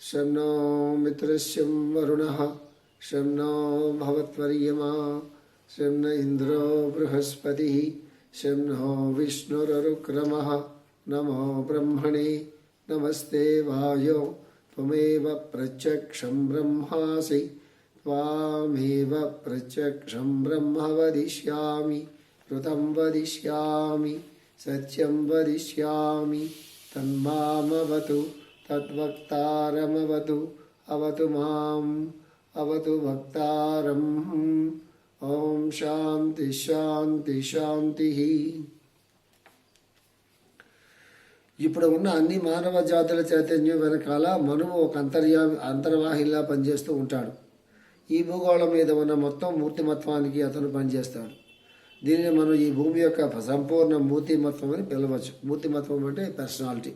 शं नो मित्रस्यं वरुणः, शं नो भवत्वर्यमा शं न इन्द्रो बृहस्पतिः, शं नो विष्णुररुक्रमः। नमो ब्रह्मणे, नमस्ते वायो, त्वमेव प्रत्यक्षं ब्रह्मासि, त्वामेव प्रत्यक्षं ब्रह्म वदिष्यामि ऋतं वदिष्यामि, सत्यं वदिष्यामि, तन्मामवतु। तद्वक्तारमवतु अवतु माम् अवतु वक्तारम् ॐ शान्ति शान्ति శాంతిః ఇప్పుడు ఉన్న అన్ని మానవ జాతుల చైతన్యం వెనకాల మనువు ఒక అంతర్యా అంతర్వాహిలా పనిచేస్తూ ఉంటాడు ఈ భూగోళం మీద ఉన్న మొత్తం మూర్తిమత్వానికి అతను పనిచేస్తాడు దీనిని మనం ఈ భూమి యొక్క సంపూర్ణ మూర్తిమత్వం అని పిలవచ్చు మూర్తిమత్వం అంటే పర్సనాలిటీ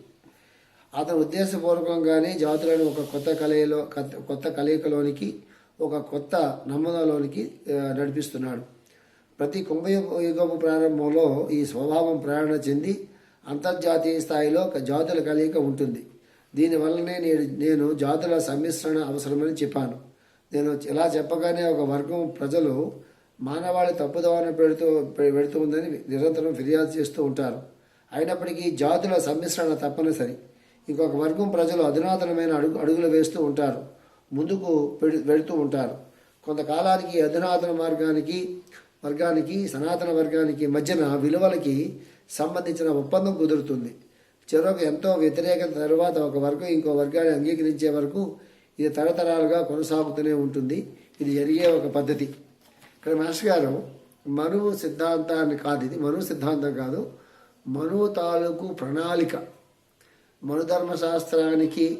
అతను ఉద్దేశపూర్వకంగానే జాతులను ఒక కొత్త కలయిలో కొత్త కలయికలోనికి ఒక కొత్త నమూనాలోనికి నడిపిస్తున్నాడు. ప్రతి కుంభయుగము ప్రారంభంలో ఈ స్వభావం ప్రేరణ చెంది అంతర్జాతీయ స్థాయిలో ఒక జాతుల కలయిక ఉంటుంది. దీనివల్లనే నేను నేను జాతుల సమ్మిశ్రణ అవసరమని చెప్పాను. నేను ఇలా చెప్పగానే ఒక వర్గం ప్రజలు మానవాళి తప్పుదోవన పెడుతూ పెడుతూ ఉందని నిరంతరం ఫిర్యాదు చేస్తూ ఉంటారు. అయినప్పటికీ జాతుల సమ్మిశ్రణ తప్పనిసరి. ఇంకొక వర్గం ప్రజలు అధునాతనమైన అడుగు అడుగులు వేస్తూ ఉంటారు. ముందుకు పెడు- వెడుతూ ఉంటారు. కొంతకాలానికి అధునాతన మార్గానికి వర్గానికి సనాతన వర్గానికి మధ్యన విలువలకి సంబంధించిన ఒప్పందం కుదురుతుంది. చివరకు ఎంతో వ్యతిరేకత తర్వాత ఒక వర్గం ఇంకో వర్గాన్ని అంగీకరించే వరకు ఇది తరతరాలుగా కొనసాగుతూనే ఉంటుంది. ఇది జరిగే ఒక పద్ధతి. ఇక్కడ మాస్టర్ గారు మనువు సిద్ధాంతాన్ని కాదు ఇది మనువు సిద్ధాంతం కాదు. మనువు తాలూకు ప్రణాళిక. మనుధర్మ శాస్త్రానికి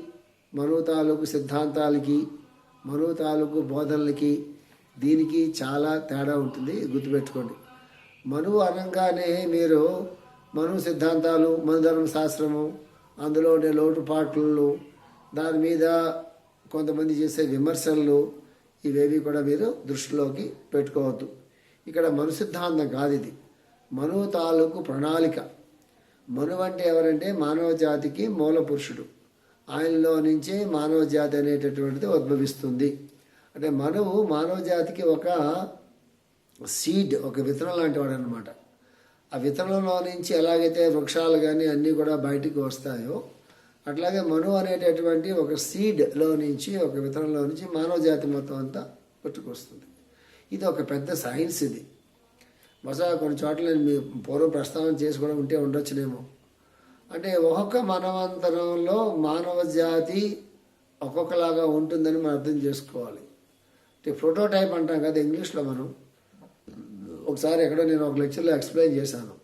తాలూకు సిద్ధాంతాలకి మను తాలూకు బోధనలకి దీనికి చాలా తేడా ఉంటుంది. గుర్తుపెట్టుకోండి. మనువు అనగానే మీరు మను సిద్ధాంతాలు మనుధర్మ శాస్త్రము అందులో ఉండే లోటుపాట్లు దాని మీద కొంతమంది చేసే విమర్శలు ఇవేవి కూడా మీరు దృష్టిలోకి పెట్టుకోవద్దు. ఇక్కడ మను సిద్ధాంతం కాదు ఇది. మను తాలూకు ప్రణాళిక. మనువు అంటే ఎవరంటే మానవ జాతికి మూల పురుషుడు. ఆయనలో నుంచి మానవ జాతి అనేటటువంటిది ఉద్భవిస్తుంది. అంటే మనువు మానవ జాతికి ఒక సీడ్ ఒక విత్తనం లాంటి వాడు అనమాట ఆ విత్తనంలో నుంచి ఎలాగైతే వృక్షాలు కానీ అన్నీ కూడా బయటికి వస్తాయో అట్లాగే మను అనేటటువంటి ఒక సీడ్లో నుంచి ఒక విత్తనంలో నుంచి మానవ జాతి మొత్తం అంతా పుట్టుకొస్తుంది. ఇది ఒక పెద్ద సైన్స్ ఇది. బహుశా కొన్ని చోట్ల నేను మీ పూర్వం ప్రస్తావన చేసి కూడా ఉంటే ఉండొచ్చునేమో. అంటే ఒక్కొక్క మానవాంతరంలో మానవ జాతి ఒక్కొక్కలాగా ఉంటుందని మనం అర్థం చేసుకోవాలి. అంటే ప్రోటోటైప్ అంటాం కదా ఇంగ్లీష్లో మనం. ఒకసారి ఎక్కడో నేను ఒక లెక్చర్లో ఎక్స్ప్లెయిన్ చేశాను.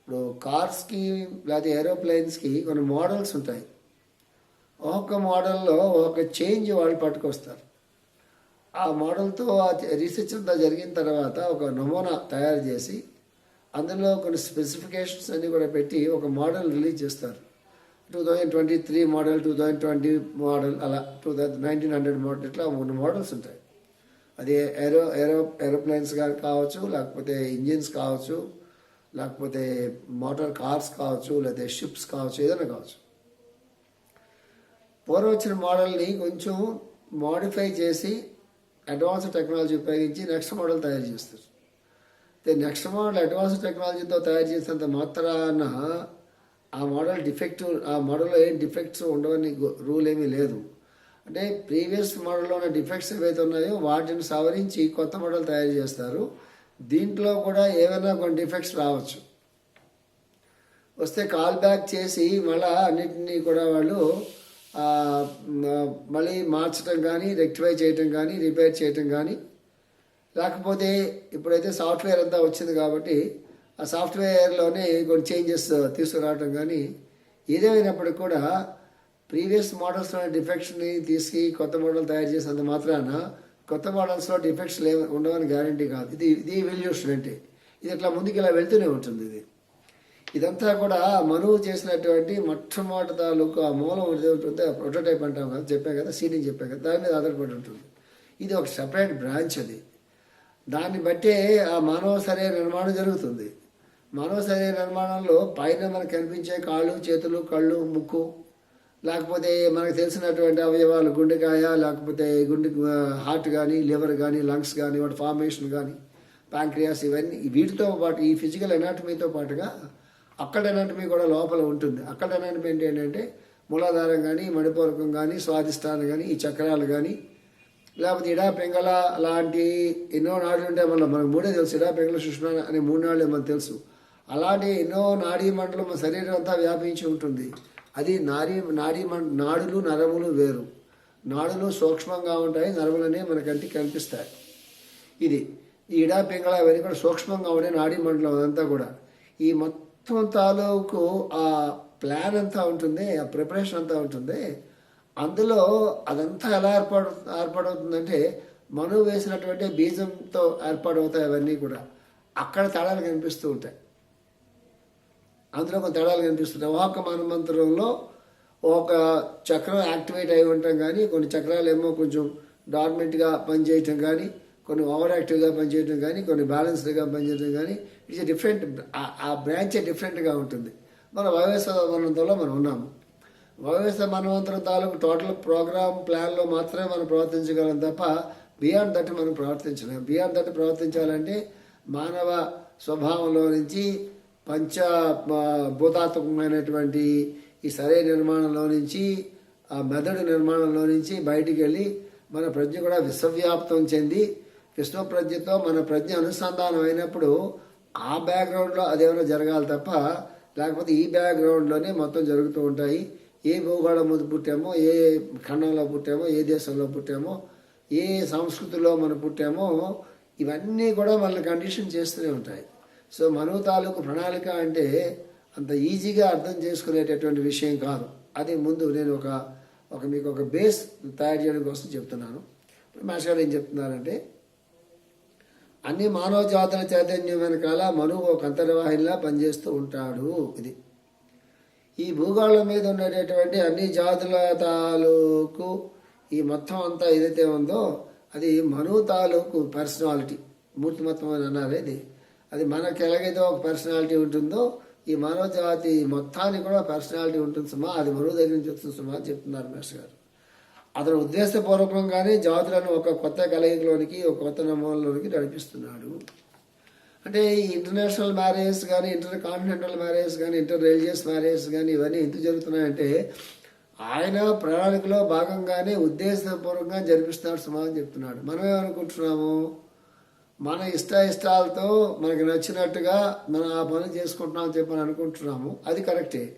ఇప్పుడు కార్స్కి లేకపోతే ఏరోప్లేన్స్కి కొన్ని మోడల్స్ ఉంటాయి. ఒక్కొక్క మోడల్లో ఒక చేంజ్ వాళ్ళు పట్టుకొస్తారు. ఆ మోడల్తో ఆ రీసెర్చ్ అంతా జరిగిన తర్వాత ఒక నమూనా తయారు చేసి అందులో కొన్ని స్పెసిఫికేషన్స్ అన్ని కూడా పెట్టి ఒక మోడల్ రిలీజ్ చేస్తారు. Two thousand twenty three model two thousand twenty model అలా two thousand nineteen hundred model ఇట్లా మూడు మోడల్స్ ఉంటాయి. అది ఏరో ఏరో ఏరోప్లేన్స్ కావచ్చు లేకపోతే ఇంజిన్స్ కావచ్చు లేకపోతే మోటార్ కార్స్ కావచ్చు లేకపోతే షిప్స్ కావచ్చు ఏదైనా కావచ్చు. పూర్వం వచ్చిన మోడల్ని కొంచెం మోడిఫై చేసి అడ్వాన్స్ టెక్నాలజీ ఉపయోగించి నెక్స్ట్ మోడల్ తయారు చేస్తారు. అయితే నెక్స్ట్ మోడల్ అడ్వాన్స్ టెక్నాలజీతో తయారు చేసినంత మాత్రాన ఆ మోడల్ డిఫెక్ట్ ఆ మోడల్లో ఏం డిఫెక్ట్స్ ఉండవని రూల్ ఏమీ లేదు. అంటే ప్రీవియస్ మోడల్లో ఉన్న డిఫెక్ట్స్ ఏవైతే ఉన్నాయో వాటిని సవరించి కొత్త మోడల్ తయారు చేస్తారు. దీంట్లో కూడా ఏమైనా కొన్ని డిఫెక్ట్స్ రావచ్చు. వస్తే కాల్ బ్యాక్ చేసి మళ్ళీ అన్నిటినీ కూడా వాళ్ళు మళ్ళీ మార్చడం కానీ రెక్టిఫై చేయటం కానీ రిపేర్ చేయటం కానీ లేకపోతే ఇప్పుడైతే సాఫ్ట్వేర్ అంతా వచ్చింది కాబట్టి ఆ సాఫ్ట్వేర్లోనే కొన్ని చేంజెస్ తీసుకురావటం కానీ ఏదేమైనప్పటికీ కూడా ప్రీవియస్ మోడల్స్లో డిఫెక్ట్స్ని తీసి కొత్త మోడల్ తయారు చేసినంత మాత్రాన కొత్త మోడల్స్లో డిఫెక్ట్స్ లేవు ఉండవని గ్యారంటీ కాదు. ఇది ఇది ఇవల్యూషన్ అంటే. ఇది ఇట్లా ముందుకు ఇలా వెళ్తూనే ఉంటుంది ఇది. ఇదంతా కూడా మనువు చేసినటువంటి మొట్టమొదటి తాలూకు ఆ మూలం ప్రొటోటైప్ అంటాం కదా చెప్పాం కదా సీనింగ్ చెప్పాం కదా దాని మీద ఆధారపడి ఉంటుంది. ఇది ఒక సపరేట్ బ్రాంచ్ అది. దాన్ని బట్టే ఆ మానవ శరీర నిర్మాణం జరుగుతుంది. మానవ శరీర నిర్మాణంలో పైన మనకు కనిపించే కాళ్ళు చేతులు కళ్ళు ముక్కు లేకపోతే మనకు తెలిసినటువంటి అవయవాలు గుండెకాయ లేకపోతే గుండె హార్ట్ కానీ లివర్ కానీ లంగ్స్ కానీ వాటి ఫార్మేషన్ కానీ ప్యాంక్రియాస్ ఇవన్నీ వీటితో పాటు ఈ ఫిజికల్ ఎనాటమీతో పాటుగా అక్కడ ఎనాటమీ కూడా లోపల ఉంటుంది. అక్కడ ఎనాటమీ ఏంటి ఏంటంటే మూలాధారం కానీ మణిపూరకం కానీ స్వాధిష్టానం కానీ ఈ చక్రాలు కానీ లేకపోతే ఇడా పెంగళ లాంటి ఎన్నో నాడులు ఉంటాయి మళ్ళీ. మనకు మూడే తెలుసు. ఇడా పెంగళ సుష్మ అనే మూడు నాడులే మనకు తెలుసు. అలాంటి ఎన్నో నాడీ మండలం మన శరీరం అంతా వ్యాపించి ఉంటుంది. అది నాడీ నాడీ నాడులు నరములు వేరు. నాడులు సూక్ష్మంగా ఉంటాయి. నరములనే మన కంటికి కనిపిస్తాయి. ఇది. ఈ ఇడా పెంగళ ఇవన్నీ కూడా సూక్ష్మంగా ఉండే నాడీ మండలం అదంతా కూడా. ఈ మొత్తం తాలూకు ఆ ప్లాన్ అంతా ఉంటుంది ఆ ప్రిపరేషన్ అంతా ఉంటుంది. అందులో అదంతా ఎలా ఏర్పాటు ఏర్పాడవుతుందంటే మనువు వేసినటువంటి బీజంతో ఏర్పాటవుతాయి అవన్నీ కూడా. అక్కడ తేడాలు కనిపిస్తూ ఉంటాయి. అందులో కొన్ని తేడాలు కనిపిస్తుంటాయి. ఒక్కొక్క మనమంత్రంలో ఒక చక్రం యాక్టివేట్ అయి ఉండటం కానీ కొన్ని చక్రాలు ఏమో కొంచెం డార్మెంట్గా పనిచేయటం కానీ కొన్ని ఓవర్ యాక్టివ్గా పనిచేయడం కానీ కొన్ని బ్యాలెన్స్డ్గా పనిచేయడం కానీ ఇట్స్ డిఫరెంట్ ఆ బ్రాంచే డిఫరెంట్గా ఉంటుంది. మన వైఎస్ మన్వంతరంలో మనం ఉన్నాము. వైఎస్ మనవంతరం తాలూకు టోటల్ ప్రోగ్రామ్ ప్లాన్లో మాత్రమే మనం ప్రవర్తించగలం తప్ప బియాండ్ దట్ మనం ప్రవర్తించలేం. బియాండ్ దట్ ప్రవర్తించాలంటే మానవ స్వభావంలో నుంచి పంచ భూతాత్మకమైనటువంటి ఈ సరే నిర్మాణంలో నుంచి ఆ మెదడు నిర్మాణంలో నుంచి బయటికి వెళ్ళి మన ప్రజ్ఞ కూడా విశ్వవ్యాప్తం చెంది విశ్వ ప్రజ్ఞతో మన ప్రజ్ఞ అనుసంధానం అయినప్పుడు ఆ బ్యాక్గ్రౌండ్లో అదేమైనా జరగాలి తప్ప లేకపోతే ఈ బ్యాక్గ్రౌండ్లోనే మొత్తం జరుగుతూ ఉంటాయి. ఏ భూగోళం ముందు పుట్టామో ఏ ఖండంలో పుట్టామో ఏ దేశంలో పుట్టామో ఏ సంస్కృతిలో మనం పుట్టామో ఇవన్నీ కూడా మనల్ని కండిషన్ చేస్తూనే ఉంటాయి. సో మనువు తాలూకు ప్రణాళిక అంటే అంత ఈజీగా అర్థం చేసుకునేటటువంటి విషయం కాదు. అది ముందు నేను ఒక ఒక మీకు ఒక బేస్ తయారు చేయడం కోసం చెప్తున్నాను. మాస్టర్ గారు ఏం చెప్తున్నారంటే అన్ని మానవ జాతుల చైతన్యం వెనకాల మనువు ఒక అంతర్వాహినిలా పనిచేస్తూ ఉంటాడు. ఇది. ఈ భూగోళం మీద ఉండేటటువంటి అన్ని జాతుల తాలూకు ఈ మొత్తం అంతా ఏదైతే ఉందో అది మనువు తాలూకు పర్సనాలిటీ మూర్తిమత్వం అని అన్నారు ఇది. అది మనకి ఎలాగైతే ఒక పర్సనాలిటీ ఉంటుందో ఈ మానవ జాతి మొత్తానికి కూడా పర్సనాలిటీ ఉంటుంది సుమా. అది మనువు దగ్గర నుంచి వస్తుంది సుమా అని చెప్తున్నారు మాస్టర్ గారు. అతను ఉద్దేశపూర్వకంగానే జాతులను ఒక కొత్త కలయికలోనికి ఒక కొత్త నమూనాలోనికి నడిపిస్తున్నాడు. అంటే ఈ ఇంటర్నేషనల్ మ్యారేజ్ కానీ ఇంటర్ కాంటినెంటల్ మ్యారేజ్ కానీ ఇంటర్ రిలీజియస్ మ్యారేజ్ కానీ ఇవన్నీ ఎందుకు జరుగుతున్నాయంటే ఆయన ప్రణాళికలో భాగంగానే ఉద్దేశపూర్వకంగా జరిపిస్తున్నాడు సమాజం చెప్తున్నాడు. మనం ఏమనుకుంటున్నాము? మన ఇష్ట ఇష్టాలతో మనకు నచ్చినట్టుగా మనం ఆ పని చేసుకుంటున్నాం చెప్పని అనుకుంటున్నాము. అది కరెక్టే.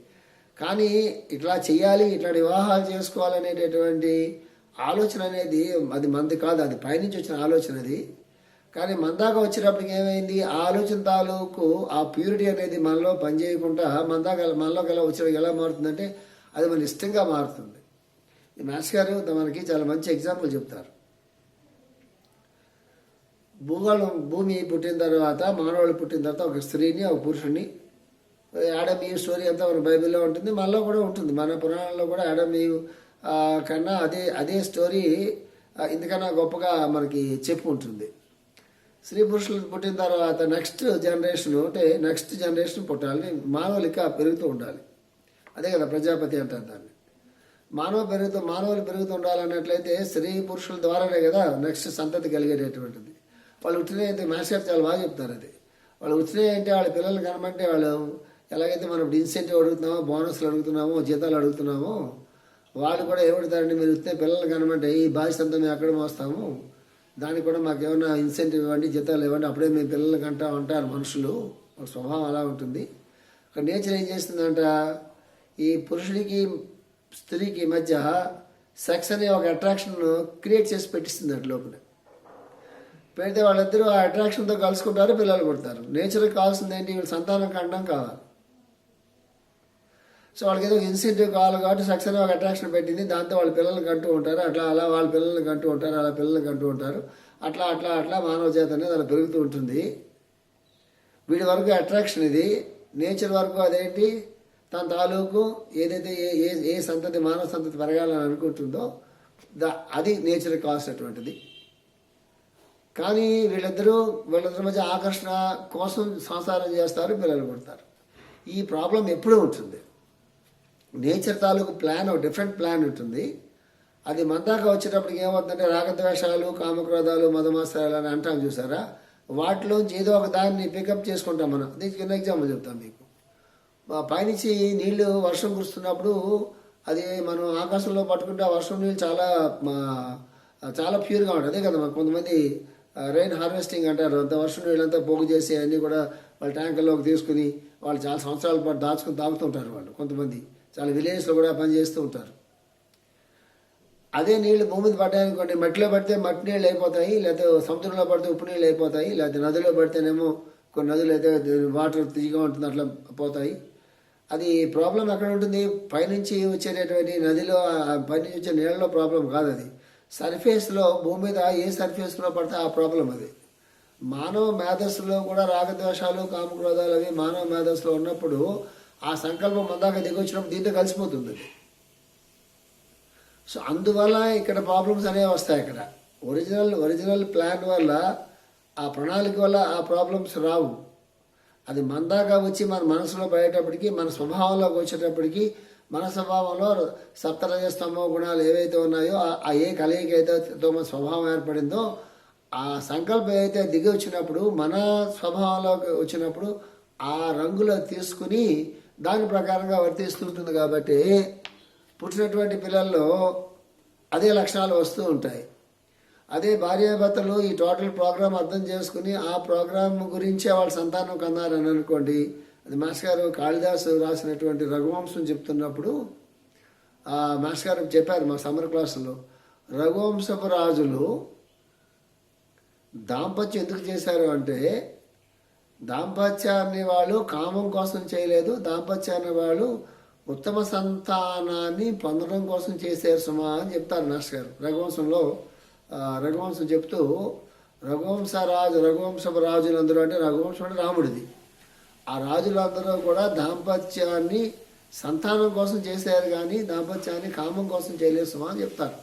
కానీ ఇట్లా చేయాలి ఇట్లా వివాహాలు చేసుకోవాలనేటటువంటి ఆలోచన అనేది అది మంది కాదు అది పైనుంచి వచ్చిన ఆలోచన అది. కానీ మన దాకా ఏమైంది? ఆ ఆలోచన తాలూకు ఆ ప్యూరిటీ అనేది మనలో పనిచేయకుండా మన దాకా మనలోకి ఎలా వచ్చినప్పుడు ఎలా మారుతుందంటే అది మన ఇష్టంగా మారుతుంది. ఈ మ్యాథ్స్ గారు మనకి చాలా మంచి ఎగ్జాంపుల్ చెప్తారు. భూగోళం భూమి పుట్టిన తర్వాత మానవుడు పుట్టిన తర్వాత ఒక స్త్రీని ఒక పురుషుని యాడమ్ ఈ స్టోరీ అంతా మన బైబిల్లో ఉంటుంది. మనలో కూడా ఉంటుంది. మన పురాణంలో కూడా యాడమ్ ఈ కన్నా అదే అదే స్టోరీ ఇంతకన్నా గొప్పగా మనకి చెప్పు ఉంటుంది స్త్రీ పురుషులు పుట్టిన తర్వాత నెక్స్ట్ జనరేషన్ అంటే నెక్స్ట్ జనరేషన్ పుట్టాలని మానవులు ఇంకా పెరుగుతూ ఉండాలి. అదే కదా ప్రజాపతి అంటారు దాన్ని. మానవ పెరుగుతూ మానవులు పెరుగుతూ ఉండాలన్నట్లయితే స్త్రీ పురుషుల ద్వారానే కదా నెక్స్ట్ సంతతి కలిగేటటువంటిది. వాళ్ళు ఉట్టినే అయితే మాస్టర్ చాలా బాగా చెప్తారు అది. వాళ్ళు ఉట్టినే అంటే వాళ్ళ పిల్లలు కనమంటే వాళ్ళు ఎలాగైతే మనం ఇన్సెంటివ్ అడుగుతున్నామో బోనస్లు అడుగుతున్నామో జీతాలు అడుగుతున్నామో వాళ్ళు కూడా ఏమడతారండి మీరు ఇస్తే పిల్లలు కనమంటే ఈ బాధ్యత అంతా మేము ఎక్కడ మోస్తాము? దానికి కూడా మాకు ఏమైనా ఇన్సెంటివ్ ఇవ్వండి జీతాలు ఇవ్వండి అప్పుడే మేము పిల్లలు కంటా ఉంటారు మనుషులు. వాళ్ళ స్వభావం అలా ఉంటుంది. ఇక్కడ నేచర్ ఏం చేస్తుందంట ఈ పురుషుడికి స్త్రీకి మధ్య సెక్స్ అనే ఒక అట్రాక్షన్ను క్రియేట్ చేసి పెట్టిస్తుంది అటు లోపల. పెడితే వాళ్ళిద్దరూ ఆ అట్రాక్షన్తో కలుసుకుంటారు పిల్లలు కొడతారు నేచర్కి కావాల్సింది ఏంటి? వీళ్ళు సంతానం కండం కావాలి. సో వాళ్ళకి ఏదో ఇన్సెంటివ్ కావాలి కాబట్టి సక్సెస్ ఒక అట్రాక్షన్ పెట్టింది. దాంతో వాళ్ళ పిల్లల్ని కంటూ ఉంటారు. అట్లా అలా వాళ్ళ పిల్లల్ని కంటూ ఉంటారు. అలా పిల్లల్ని కంటూ ఉంటారు. అట్లా అట్లా అట్లా మానవ చేత అనేది అలా పెరుగుతూ ఉంటుంది. వీడి వరకు అట్రాక్షన్ ఇది. నేచర్ వరకు అదేంటి? తన తాలూకు ఏదైతే ఏ ఏ ఏ సంతతి మానవ సంతతి పెరగాలని అనుకుంటుందో దా అది నేచర్ కావాల్సినటువంటిది కానీ వీళ్ళిద్దరూ వీళ్ళిద్దరి మధ్య ఆకర్షణ కోసం సంసారం చేస్తారు పిల్లలు పుడతారు. ఈ ప్రాబ్లం ఎప్పుడూ ఉంటుంది. నేచర్ తాలూకు ప్లాన్ ఒక డిఫరెంట్ ప్లాన్ ఉంటుంది. అది మన దాకా వచ్చేటప్పటికి ఏమవుతుందంటే రాగద్వేషాలు కామక్రోధాలు మదమాసాలు అని అంటాం చూసారా? వాటిలోంచి ఏదో ఒక దాన్ని పికప్ చేసుకుంటాం మనం. దీనికి చిన్న ఎగ్జాంపుల్ చెప్తాం మీకు. మా పైనుంచి నీళ్ళు వర్షం కురుస్తున్నప్పుడు అది మనం ఆకాశంలో పట్టుకుంటే ఆ వర్షం నీళ్ళు చాలా మా చాలా ప్యూర్గా ఉంటుంది అదే కదా కొంతమంది రెయిన్ హార్వెస్టింగ్ అంటారు. అంత వర్షం నీళ్ళంతా పోగు చేసి అన్నీ కూడా వాళ్ళ ట్యాంకర్లోకి తీసుకుని వాళ్ళు చాలా సంవత్సరాల పాటు దాచుకుని తాగుతుంటారు వాళ్ళు కొంతమంది. చాలా విలేజ్లో కూడా పనిచేస్తూ ఉంటారు. అదే నీళ్ళు భూమి మీద పడ్డాయనుకోండి మట్టిలో పడితే మట్టి నీళ్ళు అయిపోతాయి లేకపోతే సముద్రంలో పడితే ఉప్పు నీళ్ళు అయిపోతాయి లేకపోతే నదిలో పడితేనేమో కొన్ని నదులు అయితే వాటర్ తీగా ఉంటుంది అట్లా పోతాయి. అది ప్రాబ్లం ఎక్కడ ఉంటుంది? పైనుంచి వచ్చేటటువంటి నదిలో ఆ పైనుంచి వచ్చే నీళ్ళలో ప్రాబ్లం కాదు అది. సర్ఫేస్లో భూమి మీద ఏ సర్ఫేస్లో పడితే ఆ ప్రాబ్లం అది. మానవ మేధస్సులో కూడా రాగద్వేషాలు కామక్రోధాలు అవి మానవ మేధస్సులో ఉన్నప్పుడు ఆ సంకల్పం మందాక దిగొచ్చినప్పుడు దీంతో కలిసిపోతుంది. సో అందువల్ల ఇక్కడ ప్రాబ్లమ్స్ అనేవి వస్తాయి ఇక్కడ ఒరిజినల్ ఒరిజినల్ ప్లాన్ వల్ల ఆ ప్రణాళిక వల్ల ఆ ప్రాబ్లమ్స్ రావు. అది మన దాకా వచ్చి మన మనసులో పడేటప్పటికి మన స్వభావంలోకి వచ్చేటప్పటికి మన స్వభావంలో సప్తరజస్తమో గుణాలు ఏవైతే ఉన్నాయో ఆ- ఏ కలయిక అయితే మన స్వభావం ఏర్పడిందో ఆ సంకల్పం ఏదైతే దిగి వచ్చినప్పుడు మన స్వభావంలోకి వచ్చినప్పుడు ఆ రంగులో తీసుకుని దాని ప్రకారంగా వర్తిస్తుంటుంది కాబట్టి పుట్టినటువంటి పిల్లల్లో అదే లక్షణాలు వస్తూ ఉంటాయి. అదే భార్యాభర్తలు ఈ టోటల్ ప్రోగ్రాం అర్థం చేసుకుని ఆ ప్రోగ్రాం గురించే వాళ్ళ సంతానం కన్నారని అనుకోండి. అది మాస్ గారు కాళిదాసు రాసినటువంటి రఘువంశం చెప్తున్నప్పుడు ఆ గారు చెప్పారు మా సమ్మర్ క్లాసులో రఘువంశపు రాజులు దాంపత్యం ఎందుకు చేశారు అంటే దాంపత్యాన్ని వాళ్ళు కామం కోసం చేయలేదు. దాంపత్యాన్ని వాళ్ళు ఉత్తమ సంతానాన్ని పొందడం కోసం చేశారు సుమా అని చెప్తారు మాస్టర్ గారు. రఘువంశంలో రఘువంశం చెప్తూ రఘువంశ రాజు రఘువంశపు రాజులందరూ అంటే రఘువంశం అంటే రాముడిది. ఆ రాజులందరూ కూడా దాంపత్యాన్ని సంతానం కోసం చేశారు కానీ దాంపత్యాన్ని కామం కోసం చేయలేదు సుమా అని చెప్తారు.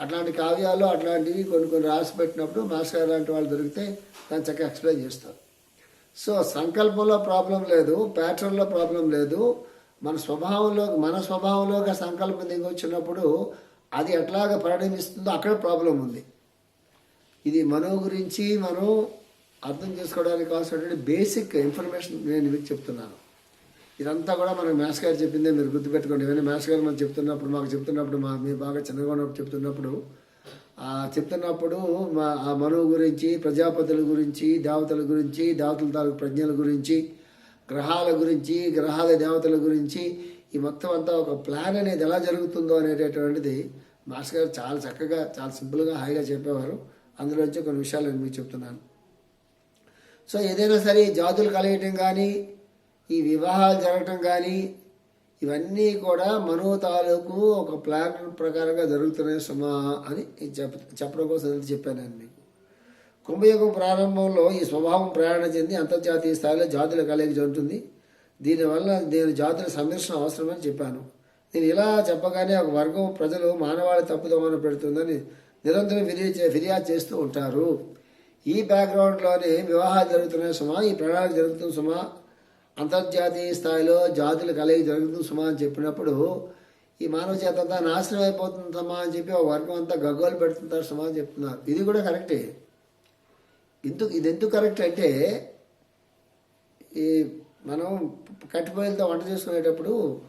అట్లాంటి కావ్యాలు అట్లాంటివి కొన్ని కొన్ని రాసి పెట్టినప్పుడు మాస్టర్ లాంటి వాళ్ళు దొరికితే దాన్ని చక్కగా ఎక్స్ప్లెయిన్ చేస్తారు. సో సంకల్పంలో ప్రాబ్లం లేదు ప్యాటర్న్లో ప్రాబ్లం లేదు. మన స్వభావంలో మన స్వభావంలోకి సంకల్పం దిగి వచ్చినప్పుడు అది ఎట్లాగ పరిణమిస్తుందో అక్కడ ప్రాబ్లం ఉంది. ఇది మనో గురించి మనం అర్థం చేసుకోవడానికి కావాల్సినటువంటి బేసిక్ ఇన్ఫర్మేషన్ నేను మీకు చెప్తున్నాను. ఇదంతా కూడా మనకు మ్యాథ్స్ గారు చెప్పిందే మీరు గుర్తుపెట్టుకోండి. ఏమైనా మ్యాథ్స్ గారు మనం చెప్తున్నప్పుడు మాకు చెప్తున్నప్పుడు మా మీరు బాగా చిన్నగా ఉన్నప్పుడు చెప్తున్నప్పుడు చెప్తున్నప్పుడు మా ఆ మనువు గురించి ప్రజాపతుల గురించి దేవతల గురించి దేవతల తాలూకు ప్రజ్ఞల గురించి గ్రహాల గురించి గ్రహాల దేవతల గురించి ఈ మొత్తం అంతా ఒక ప్లాన్ అనేది ఎలా జరుగుతుందో అనేటటువంటిది మాస్టర్ గారు చాలా చక్కగా చాలా సింపుల్గా హాయిగా చెప్పేవారు. అందులో వచ్చి కొన్ని విషయాలు నేను మీకు చెప్తున్నాను. సో ఏదైనా సరే జాతులు కలగటం కానీ ఈ వివాహాలు జరగటం కానీ ఇవన్నీ కూడా మనో తాలూకు ఒక ప్లాన్ ప్రకారంగా జరుగుతున్నాయి సుమా అని చెప్ప చెప్పడం కోసం చెప్పాను నేను మీకు. కుంభయోగం ప్రారంభంలో ఈ స్వభావం ప్రయాణం చెంది అంతర్జాతీయ స్థాయిలో జాతుల కలయిక జరుగుతుంది. దీనివల్ల నేను జాతుల సంరక్షణ అవసరమని చెప్పాను. నేను ఇలా చెప్పగానే ఒక వర్గం ప్రజలు మానవాళి తప్పుదోమన పెడుతుందని నిరంతరం ఫిర్యాదు ఫిర్యాదు చేస్తూ ఉంటారు. ఈ బ్యాక్గ్రౌండ్లోనే వివాహాలు జరుగుతున్నాయి సుమా ఈ ప్రణాళిక జరుగుతుంది సుమా అంతర్జాతీయ స్థాయిలో జాతుల కలయి జరుగుతుంది సుమా అని చెప్పినప్పుడు ఈ మానవ చేత అంతా నాశనం అయిపోతుంది సుమా అని చెప్పి ఒక వర్గం అంతా గగ్గోలు పెడుతుంటారు సుమా అని చెప్తున్నారు. ఇది కూడా కరెక్టే. ఎందుకు ఇది ఎందుకు కరెక్ట్ అంటే ఈ మనం కట్టిపోయిలతో వంట చేసుకునేటప్పుడు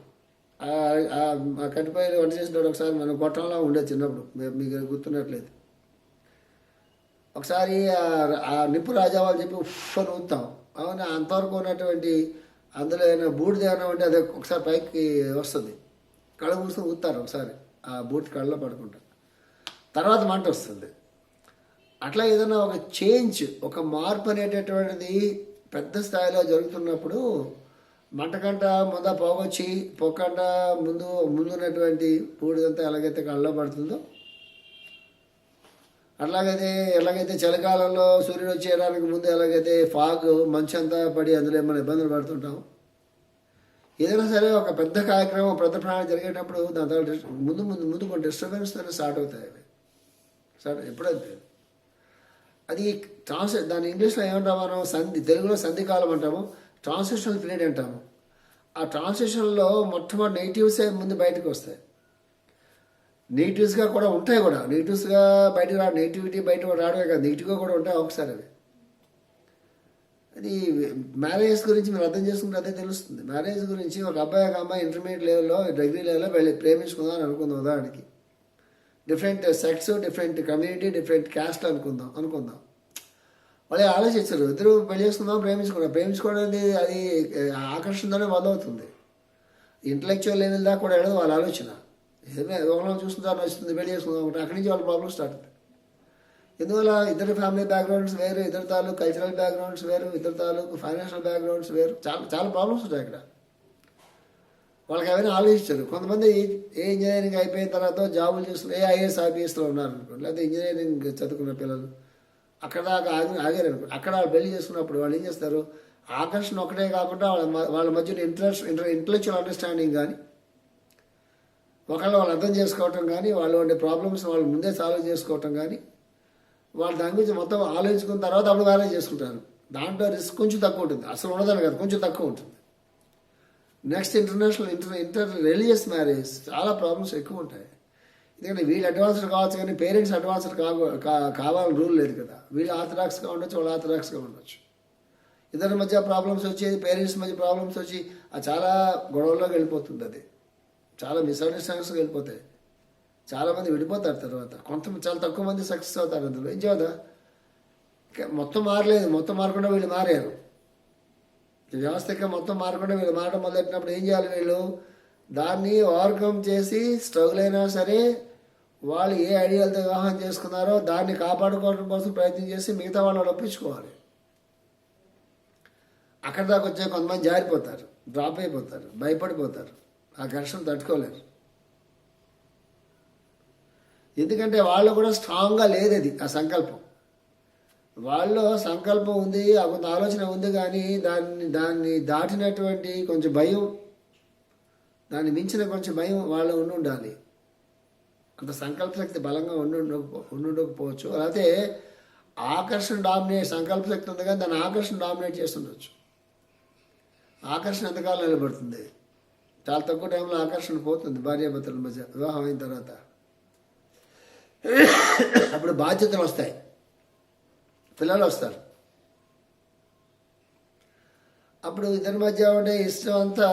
ఆ- వంట చేసినప్పుడు ఒకసారి మనం గొట్టంలో ఉండే చిన్నప్పుడు. మీకు గుర్తున్నట్లేదు. ఒకసారి ఆ- నిప్పు రాజావాళ్ళు చెప్పి ఉఫ్ అని ఊతాం అవును? అంతవరకు ఉన్నటువంటి అందులో ఏమైనా బూడిద ఏమైనా ఉంటే అది ఒకసారి పైకి వస్తుంది. కళ్ళ మూసుకొని ఊతారు ఒకసారి. ఆ బూట్ కళ్ళలో పడుకుంటారు. తర్వాత మంట వస్తుంది. అట్లా ఏదైనా ఒక చేంజ్ ఒక మార్పు అనేటటువంటిది పెద్ద స్థాయిలో జరుగుతున్నప్పుడు మంటకంట ముంద పోగొచ్చి పొక్కంట ముందు ముందున్నటువంటి బూడిదంతా ఎలాగైతే కళ్ళలో పడుతుందో అట్లాగైతే ఎలాగైతే చలికాలంలో సూర్యుడు వచ్చేయడానికి ముందు ఎలాగైతే ఫాగ్ మంచంతా పడి అందులో ఏమైనా ఇబ్బందులు పడుతుంటాం? ఏదైనా సరే ఒక పెద్ద కార్యక్రమం పెద్ద ప్రాణం జరిగేటప్పుడు దాని తర్వాత ముందు ముందు ముందు కొన్ని డిస్టర్బెన్స్తోనే స్టార్ట్ అవుతాయి అవి. స్టార్ట్ ఎప్పుడైతే? అది ట్రాన్స్ దాని ఇంగ్లీష్లో ఏమంటాం మనం? సంధి తెలుగులో సంధికాలం అంటాము ట్రాన్స్లేషన్ పీరియడ్ అంటాము. ఆ ట్రాన్స్లేషన్లో మొట్టమొదటి నెగిటివ్సే ముందు బయటకు వస్తాయి. నెగిటివ్స్గా కూడా ఉంటాయి కూడా. నెగిటివ్స్గా బయట రా నెగిటివిటీ బయట రావడమే కాదు. నెగిటివ్గా కూడా ఉంటాయి ఒకసారి అవి. అది మ్యారేజ్ గురించి మీరు అర్థం చేసుకుంటే అదే తెలుస్తుంది. మ్యారేజ్ గురించి ఒక అబ్బాయి ఒక అమ్మాయి ఇంటర్మీడియట్ లెవెల్లో డిగ్రీ లెవెల్లో వెళ్ళి ప్రేమించుకుందాం అని అనుకుందాం ఉదాహరణకి. Different sex different community different caste అనుకుందాం అనుకుందాం. వాళ్ళు ఆలోచించరు ఇద్దరు పెళ్ళి చేసుకుందాం ప్రేమించుకున్నాం ప్రేమించుకోవడం అనేది అది ఆకర్షణతోనే మొదలవుతుంది. ఇంటలెక్చువల్ లెవెల్ దాకా కూడా వెళ్ళదు వాళ్ళ ఆలోచన. ఏదైనా ఒకరిలో చూస్తుందా నచ్చుతుంది పెళ్ళి చేసుకుందాం ఒకటి అక్కడి నుంచి వాళ్ళ ప్రాబ్లమ్ స్టార్ట్ అవుతుంది ఎందువల్ల ఇద్దరు ఫ్యామిలీ బ్యాక్గ్రౌండ్స్ వేరు ఇద్దరు తాలూకు కల్చరల్ బ్యాక్గ్రౌండ్స్ వేరు ఇద్దరు తాలూకు ఫైనాన్షియల్ బ్యాక్గ్రౌండ్స్ వేరు. చాలా చాలా ప్రాబ్లమ్స్ ఉంటాయి ఇక్కడ వాళ్ళకి అవన్నీ ఆలోచించారు. కొంతమంది ఏ ఇంజనీరింగ్ అయిపోయిన తర్వాత జాబులు చేస్తున్న ఏ ఐఏఎస్ ఆఫీస్లో ఉన్నారు అనుకోండి లేకపోతే ఇంజనీరింగ్ చదువుకున్న పిల్లలు. అక్కడ దాకా ఆగి ఆగారు అనుకోండి. అక్కడ వాళ్ళు పెళ్ళి చేసుకున్నప్పుడు వాళ్ళు ఏం చేస్తారు? ఆకర్షణ ఒకటే కాకుండా వాళ్ళ వాళ్ళ మధ్యన ఇంట్రెస్ట్ ఇంటర్ ఇంటలెక్చువల్ అండర్స్టాండింగ్ కానీ ఒకళ్ళు వాళ్ళు అర్థం చేసుకోవటం కానీ వాళ్ళు ఉండే ప్రాబ్లమ్స్ వాళ్ళు ముందే సాల్వ్ చేసుకోవటం కానీ వాళ్ళు దాని గురించి మొత్తం ఆలోచించుకున్న తర్వాత అప్పుడు మ్యారేజ్ చేసుకుంటారు. దాంట్లో రిస్క్ కొంచెం తక్కువ ఉంటుంది. అసలు ఉండదని కాదు కొంచెం తక్కువ ఉంటుంది. Next international inter inter religious marriage చాలా ప్రాబ్లమ్స్ ఎక్కువ ఉంటాయి. ఎందుకంటే వీళ్ళు అడ్వాన్స్డ్ కావచ్చు కానీ పేరెంట్స్ అడ్వాన్స్డ్ కావ కా- కావాలని రూల్ లేదు కదా. వీళ్ళు ఆర్థడాక్స్గా ఉండొచ్చు వాళ్ళు ఆర్థడాక్స్గా ఉండొచ్చు. ఇద్దరి మధ్య ప్రాబ్లమ్స్ వచ్చి పేరెంట్స్ మధ్య ప్రాబ్లమ్స్ వచ్చి అది చాలా గొడవల్లోకి వెళ్ళిపోతుంది అది. చాలా మిస్అండర్స్టాండింగ్స్ వెళ్ళిపోతాయి. చాలామంది విడిపోతారు తర్వాత. కొంత చాలా తక్కువ మంది సక్సెస్ అవుతారు అందులో. ఏం చేద్దా మొత్తం మారలేదు. మొత్తం మారకుండా వీళ్ళు మారారు. ఈ వ్యవస్థకి మొత్తం మారకుండా వీళ్ళు మారడం మొదలెట్టినప్పుడు ఏం చేయాలి వీళ్ళు? దాన్ని ఓవర్కమ్ చేసి స్ట్రగుల్ అయినా సరే వాళ్ళు ఏ ఐడియాలతో వివాహం చేసుకున్నారో దాన్ని కాపాడుకోవడం కోసం ప్రయత్నం చేసి మిగతా వాళ్ళు ఒప్పించుకోవాలి. అక్కడ దాకా వచ్చే కొంతమంది జారిపోతారు. డ్రాప్ అయిపోతారు. భయపడిపోతారు. ఆ ఘర్షణ తట్టుకోలేరు ఎందుకంటే వాళ్ళు కూడా స్ట్రాంగ్గా లేదు అది ఆ సంకల్పం. వాళ్ళలో సంకల్పం ఉంది కొంత ఆలోచన ఉంది కానీ దాన్ని దాన్ని దాటినటువంటి కొంచెం భయం దాన్ని మించిన కొంచెం భయం వాళ్ళు ఉండి ఉండాలి. అంత సంకల్ప శక్తి బలంగా ఉండి ఉండి ఉండకపోవచ్చు. అలాగే ఆకర్షణ డామినేట్ సంకల్ప శక్తి ఉంది కానీ దాన్ని ఆకర్షణ డామినేట్ చేస్తుండొచ్చు. ఆకర్షణ ఎంతకాలం నిలబడుతుంది? చాలా తక్కువ టైంలో ఆకర్షణ పోతుంది భార్యాభర్తల మధ్య వివాహం అయిన తర్వాత. అప్పుడు బాధ్యతలు వస్తాయి. పిల్లలు వస్తారు. అప్పుడు ఇద్దరి మధ్య ఉండే ఇష్టం అంతా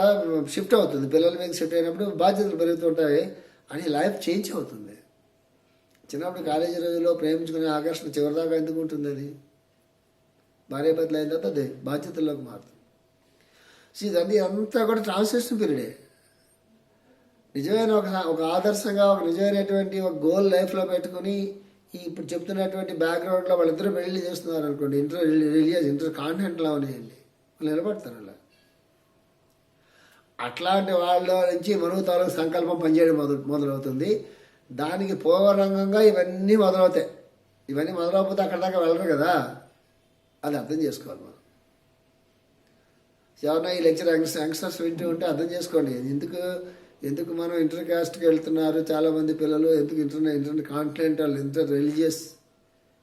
షిఫ్ట్ అవుతుంది. పిల్లల మీద షిఫ్ట్ అయినప్పుడు బాధ్యతలు పెరుగుతుంటాయి అని లైఫ్ చేంజ్ అవుతుంది. చిన్నప్పుడు కాలేజీ రోజుల్లో ప్రేమించుకునే ఆకర్షణ చివరిదాకా ఎందుకు ఉంటుంది అది? భార్య భర్తలు అయిన తర్వాత అదే బాధ్యతల్లోకి మారుతుంది. సో ఇదంతా అంతా కూడా ట్రాన్స్లేషన్ పీరియడే నిజమైన ఒక ఒక ఆదర్శంగా ఒక నిజమైనటువంటి ఒక గోల్ లైఫ్లో పెట్టుకుని ఈ ఇప్పుడు చెప్తున్నటువంటి బ్యాక్గ్రౌండ్లో వాళ్ళిద్దరూ పెళ్ళి చేస్తున్నారు అనుకోండి ఇంటర్ రిలీజియస్ ఇంటర్ కాంటెంట్లో ఉన్నాయండి వాళ్ళు నిలబడతారు అలా. అట్లాంటి వాళ్ళ నుంచి మనువు తాలూకు సంకల్పం పనిచేయడం మొదలు మొదలవుతుంది. దానికి పూర్వరంగంగా ఇవన్నీ మొదలవుతాయి. ఇవన్నీ మొదలవకపోతే అక్కడ దాకా వెళ్ళరు కదా. అది అర్థం చేసుకోవాలి మనం. ఎవరన్నా ఈ లెక్చర్ యంగ్స్ యంగ్స్టర్స్ వింటూ ఉంటే అర్థం చేసుకోండి. ఎందుకు ఎందుకు మనం ఇంటర్ కాస్ట్కి వెళ్తున్నారు? చాలామంది పిల్లలు ఎందుకు inter inter continental inter religious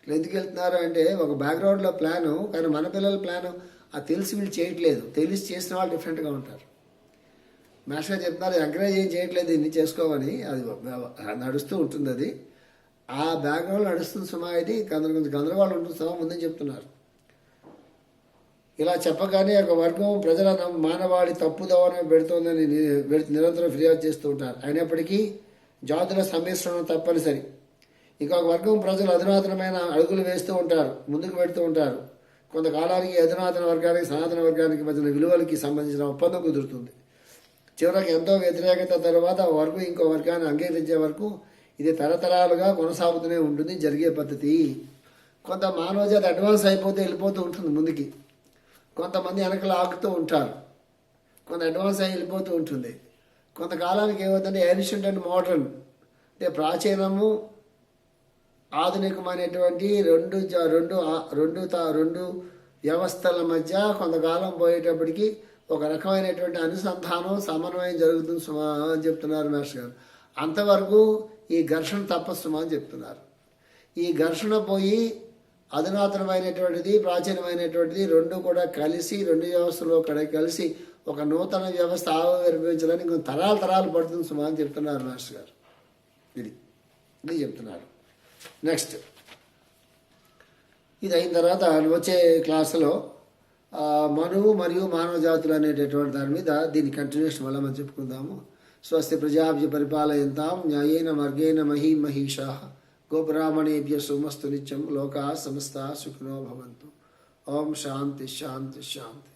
ఇట్లా ఎందుకు వెళ్తున్నారు అంటే ఒక బ్యాక్గ్రౌండ్లో ప్లాను కానీ మన పిల్లల ప్లాను అది తెలిసి వీళ్ళు చేయట్లేదు. తెలిసి చేసిన వాళ్ళు డిఫరెంట్గా ఉంటారు. మాస్టర్ చెప్తున్నారు ఎంకరేజ్ ఏం చేయట్లేదు ఇన్ని చేసుకోమని. అది నడుస్తూ ఉంటుంది అది. ఆ బ్యాక్గ్రౌండ్ నడుస్తుంది సుమా ఇది గందర కొంచెం గందరగోళం ఉంటుంది సుమా ముందని చెప్తున్నారు. ఇలా చెప్పగానే ఒక వర్గం ప్రజల నమ్మ- మానవాళి తప్పుదోవన పెడుతోందని నిరంతరం ఫిర్యాదు చేస్తూ ఉంటారు. అయినప్పటికీ జాతుల సమ్మిశ్రణం తప్పనిసరి. ఇంకొక వర్గం ప్రజలు అధునాతనమైన అడుగులు వేస్తూ ఉంటారు ముందుకు పెడుతూ ఉంటారు. కొంతకాలానికి అధునాతన వర్గానికి సనాతన వర్గానికి మధ్యన విలువలకి సంబంధించిన ఒప్పందం కుదురుతుంది. చివరికి ఎంతో వ్యతిరేకత తర్వాత ఆ వర్గం ఇంకో వర్గాన్ని అంగీకరించే వరకు ఇది తరతరాలుగా కొనసాగుతూనే ఉంటుంది జరిగే పద్ధతి. కొంత మానవజాతి అడ్వాన్స్ అయిపోతే వెళ్ళిపోతూ ఉంటుంది ముందుకి. కొంతమంది వెనకలు ఆగుతూ ఉంటారు. కొంత అడ్వాన్స్ అయి వెళ్ళిపోతూ ఉంటుంది. కొంతకాలానికి ఏమవుతుందంటే ఏన్షియంట్ అండ్ మోడర్న్ అంటే ప్రాచీనము ఆధునికమైనటువంటి రెండు రెండు రెండు రెండు వ్యవస్థల మధ్య కొంతకాలం పోయేటప్పటికి ఒక రకమైనటువంటి అనుసంధానం సమన్వయం జరుగుతుంది సుమా అని చెప్తున్నారు మాస్టర్ గారు. అంతవరకు ఈ ఘర్షణ తప్పసుమా అని చెప్తున్నారు. ఈ ఘర్షణ పోయి అధునాతనమైనటువంటిది ప్రాచీనమైనటువంటిది రెండు కూడా కలిసి రెండు వ్యవస్థలో కడ కలిసి ఒక నూతన వ్యవస్థ ఆవిర్భవించడానికి ఇంకొక తరాలు తరాలు పడుతుంది సుమా అని చెప్తున్నారు మాస్టర్ గారు. ఇది ఇది చెప్తున్నారు. నెక్స్ట్ ఇది అయిన తర్వాత వచ్చే క్లాసులో మనువు మరియు మానవ జాతులు అనేటటువంటి దాని మీద దీని కంటిన్యూషన్ వల్ల మనం చెప్పుకుందాము. స్వస్తి ప్రజాభ్య పరిపాలయంతాం న్యాయేన మార్గేణ మహీ మహిషా. गोब्राह्मणेभ्य सोमस्तु नित्यं लोकाः समस्ताः सुखिनो भवन्तु। ओम शांति शांति शांति